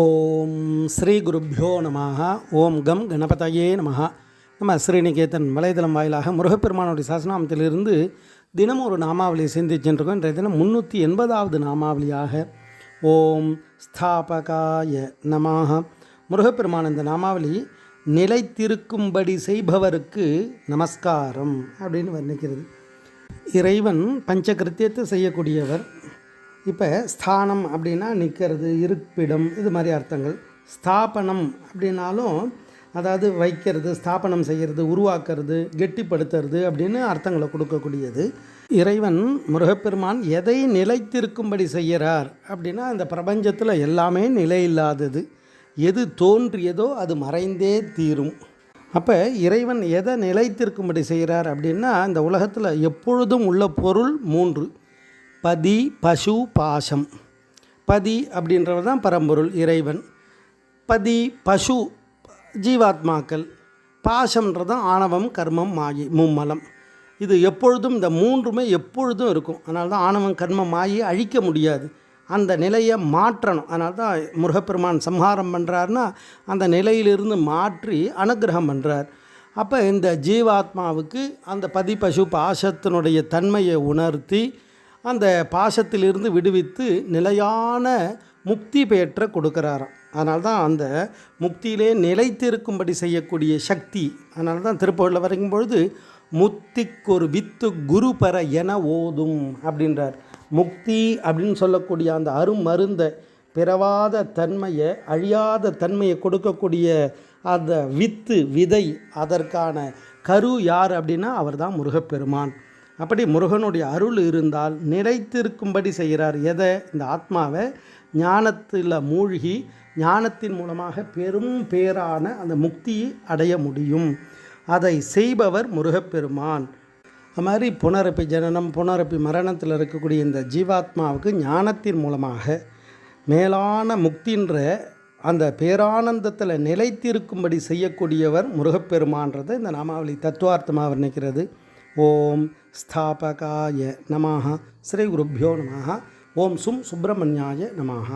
ஓம் ஸ்ரீ குருப்பியோ நம ஓம் கம் கணபதையே நம நம்ம ஸ்ரீநிகேதன் வலைதளம் வாயிலாக முருகப்பெருமானுடைய சாசனாமத்திலிருந்து தினமும் ஒரு நாமாவளியை சிந்திச்சுருக்கோம் இன்றைய தினம் முந்நூற்றி எண்பதாவது நாமாவளியாக ஓம் ஸ்தாபகாய நமாக முருகப்பெருமான் இந்த நாமாவளி நிலைத்திருக்கும்படி செய்பவருக்கு நமஸ்காரம் அப்படின்னு வர்ணிக்கிறது. இறைவன் பஞ்சகிருத்தியத்தை செய்யக்கூடியவர் இப்போ ஸ்தானம் அப்படின்னா நிற்கிறது இருப்பிடம் இது மாதிரி அர்த்தங்கள். ஸ்தாபனம் அப்படின்னாலும் அதாவது வைக்கிறது ஸ்தாபனம் செய்கிறது உருவாக்குறது கெட்டிப்படுத்துறது அப்படின்னு அர்த்தங்களை கொடுக்கக்கூடியது. இறைவன் முருகப்பெருமான் எதை நிலைத்திருக்கும்படி செய்கிறார் அப்படின்னா இந்த பிரபஞ்சத்தில் எல்லாமே நிலையில்லாதது. எது தோன்றியதோ அது மறைந்தே தீரும். அப்போ இறைவன் எதை நிலைத்திருக்கும்படி செய்கிறார் அப்படின்னா இந்த உலகத்தில் எப்பொழுதும் உள்ள பொருள் மூன்று. பதி பசு பாசம். பதி அப்படின்றவர் தான் பரம்பொருள் இறைவன். பதி பசு ஜீவாத்மாக்கள். பாசம்ன்றது தான் ஆணவம் கர்மம் மாயி மும்மலம். இது எப்பொழுதும் இந்த மூன்றுமே எப்பொழுதும் இருக்கும். அதனால தான் ஆணவம் கர்மம் மாயி அழிக்க முடியாது. அந்த நிலையை மாற்றணும். அதனால தான் முருகப்பெருமான் சம்ஹாரம் பண்ணுறாருன்னா அந்த நிலையிலிருந்து மாற்றி அனுகிரகம் பண்ணுறார் அப்போ இந்த ஜீவாத்மாவுக்கு அந்த பதி பசு பாசத்தினுடைய தன்மையை உணர்த்தி அந்த பாசத்திலிருந்து விடுவித்து நிலையான முக்தி பெற்ற கொடுக்குறாராம். அதனால்தான் அந்த முக்தியிலே நிலைத்திருக்கும்படி செய்யக்கூடிய சக்தி. அதனால தான் திருப்பூரில் வரைக்கும் பொழுது முத்திக்கொரு வித்து குரு பெற என ஓதும் அப்படின்றார். முக்தி அப்படின்னு சொல்லக்கூடிய அந்த அருமருந்தை பிறவாத தன்மையை அழியாத தன்மையை கொடுக்கக்கூடிய அந்த வித்து விதை அதற்கான கரு யார் அப்படின்னா அவர் தான் முருகப்பெருமான். அப்படி முருகனுடைய அருள் இருந்தால் நிலைத்திருக்கும்படி செய்கிறார். எதை? இந்த ஆத்மாவை ஞானத்தில் மூழ்கி ஞானத்தின் மூலமாக பெரும் பேரான அந்த முக்தியை அடைய முடியும். அதை செய்பவர் முருகப்பெருமான். அது மாதிரி புனரப்பி ஜனனம் புனரப்பி மரணத்தில் இருக்கக்கூடிய இந்த ஜீவாத்மாவுக்கு ஞானத்தின் மூலமாக மேலான முக்தின்ற அந்த பேரானந்தத்தில் நிலைத்திருக்கும்படி செய்யக்கூடியவர் முருகப்பெருமான்றதை இந்த நாமாவளி தத்துவார்த்தமாக வர்ணிக்கிறது. ஓம் ஸ்தாபகாய நமः ஸ்ரீ குருப்பியோ நமः ஓம் சும் சுப்பிரமணியாய நமः